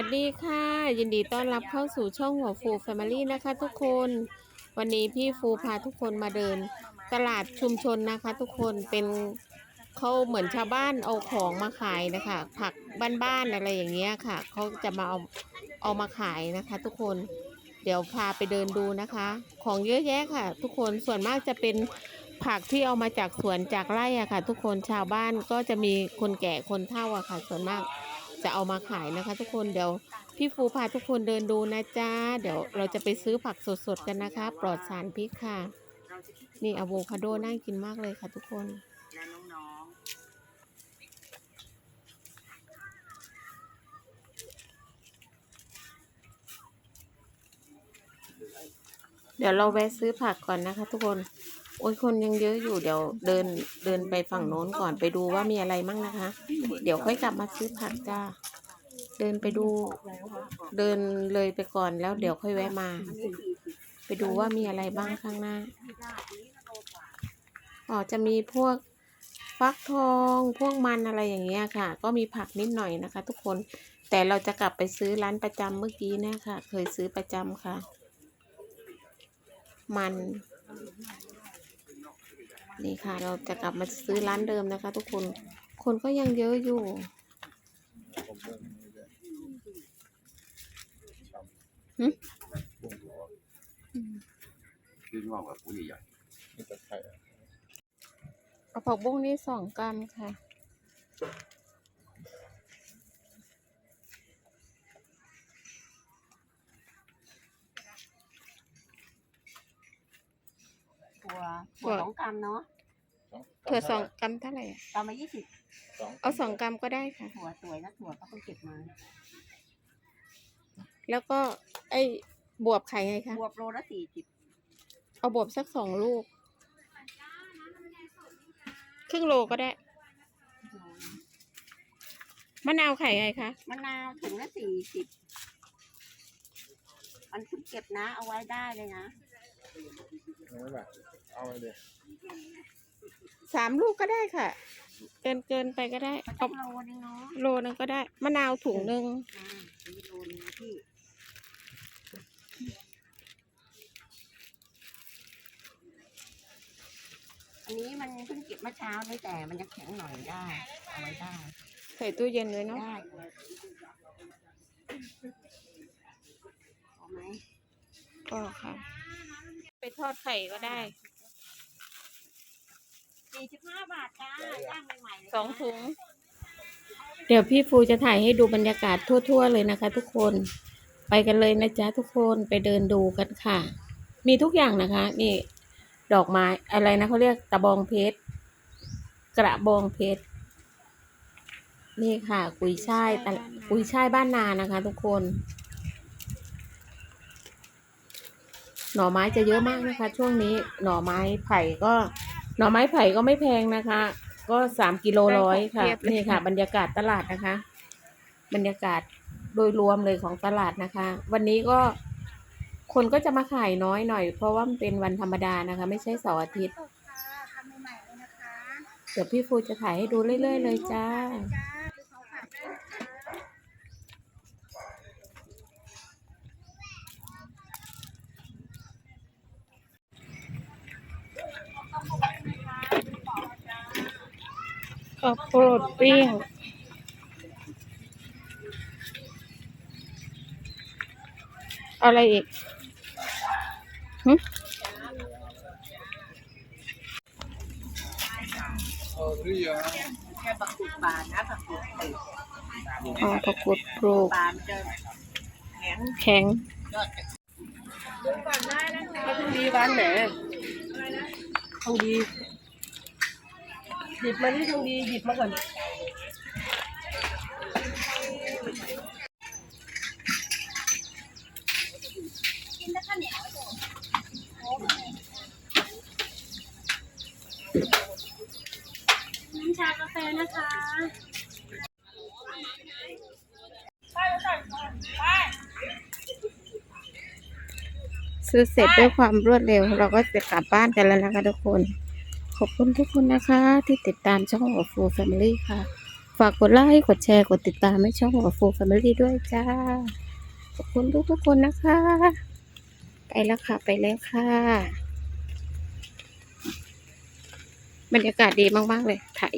สวัสดีค่ะ ยินดีต้อนรับเข้าสู่ช่องหัวฟูแฟมิลี่นะคะทุกคน วันนี้พี่ฟูพาทุกคนมาเดิน ตลาดชุมชนนะคะ ทุกคนเป็นเขาเหมือนชาวบ้านเอาของมาขายนะคะ ผักบ้านๆอะไรอย่างเงี้ยค่ะเขาจะมาเอาเอามาขายนะคะ ทุกคนเดี๋ยวพาไปเดินดูนะคะ ของเยอะแยะค่ะ ทุกคนส่วนมากจะเป็นผักที่เอามาจากสวนจากไร่อะค่ะ ทุกคนชาวบ้านก็จะมีคนแก่คนเฒ่าอะค่ะ ส่วนมาก จะเอามาขายนะคะ ทุกคนเดี๋ยวพี่ฟูพาทุกคนเดินดูนะจ๊ะเดี๋ยวเราจะไปซื้อผักสดๆกันนะคะ ปลอดสารพิษค่ะ นี่อะโวคาโดน่ากินมากเลยค่ะ ทุกคนเดี๋ยวเราแวะซื้อผักก่อนนะคะ ทุกคน โอ้ยคนยังเยอะอยู่เดี๋ยวเดินเดินไปฝั่งโน้นก่อนไปดูว่ามีอะไรมั่งนะคะ เดี๋ยวค่อยกลับมาซื้อผักจ้า เดินไปดู เดินเลยไปก่อนแล้วเดี๋ยวค่อยแวะมา ไปดูว่ามีอะไรบ้างข้างหน้าอ๋อจะมีพวกฟักทองพวกมันอะไรอย่างเงี้ยค่ะ ก็มีผักนิดหน่อยนะคะ ทุกคนแต่เราจะกลับไปซื้อร้านประจำเมื่อกี้เนะค่ะ เคยซื้อประจำค่ะ มัน นี่ค่ะเราจะกลับมาซื้อร้านเดิมนะคะ ทุกคน คนก็ยังเยอะอยู่ หึขึ้นว่าแบบผู้ใหญ่เอาผักบุ้งนี่สองกรัมค่ะๆถั่วถั่วสองกรัมเนาะ ถั่วสองกรัมเท่าไหร่อะกรัมมายี่สิบเอาสองกรัมก็ได้ค่ะ ถั่วสวยนะถั่วก็เพิ่งเก็บมาแล้วก็ไอ้บวบไข่ไงคะบวบโลละสี่สิบเอาบวบสักสองลูก ครึ่งโลก็ได้มะนาวไข่ไงคะมะนาวถุงละสี่สิบมันเพิ่งเก็บนะ เอาไว้ได้เลยนะ เอาไว้แบบเอาไว้เลย สามลูกก็ได้ค่ะ เกินเกินไปก็ได้มันเอาต้องโลนึงเนาะโลนึงก็ได้มะนาวถุงหนึ่งอ่ามีโลนึงนะพี่อันนี้มันเพิ่งเก็บเมื่อเช้าเลยแต่มันยังแข็งหน่อยได้เอาไว้ได้ใส่ตู้เย็นเลยเนาะได้เอาไหมก็ค่ะ ไปทอดไข่ก็ได้ สี่สิบห้าบาทจ้าย่างใหม่ๆเลยสองถุง เดี๋ยวพี่ฟูจะถ่ายให้ดูบรรยากาศทั่ว ๆ เลยนะคะ ทุกคนไปกันเลยนะจ๊ะทุกคนไปเดินดูกันค่ะ มีทุกอย่างนะคะ นี่ดอกไม้อะไรนะเขาเรียกตะบองเพชรกระบองเพชรนี่ค่ะ กุยช่ายตะกุยช่ายบ้านนานะคะ ทุกคน หน่อไม้จะเยอะมากนะคะ ช่วงนี้หน่อไม้ไผ่ก็ หน่อไม้ไผ่ก็ไม่แพงนะคะ ก็สามกิโลร้อยค่ะ นี่ค่ะ บรรยากาศตลาดนะคะ บรรยากาศโดยรวมเลยของตลาดนะคะ วันนี้ก็คนก็จะมาขายน้อยหน่อย เพราะว่ามันเป็นวันธรรมดานะคะ ไม่ใช่เสาร์อาทิตย์ เดี๋ยวพี่ฟูจะถ่ายให้ดูเรื่อยๆเลยจ้า ข้าวโพดปิ้งเอาอะไรอีกหึเอาหรือยังแค่ปักกุดบานนะปักกุดติดอ๋อผักกุดปลูกบานจะแข็งแข็งเขาทองดีบ้านไหนทองดี หยิบมาที่ทองดีหยิบมาก่อนน้ำชากาแฟนะคะซื้อเสร็จด้วยความรวดเร็ว เราก็จะกลับบ้านกันแล้วนะคะทุกคน ขอบคุณทุกคนนะคะ ที่ติดตามช่องของฟูแฟมิลี่ค่ะ ฝากกดไลค์กดแชร์กดติดตามให้ช่องหัวฟูแฟมิลี่ด้วยจ้า ขอบคุณทุกทุกคนนะคะ ไปแล้วค่ะไปแล้วค่ะ บรรยากาศดีมาก ๆ เลยถ่าย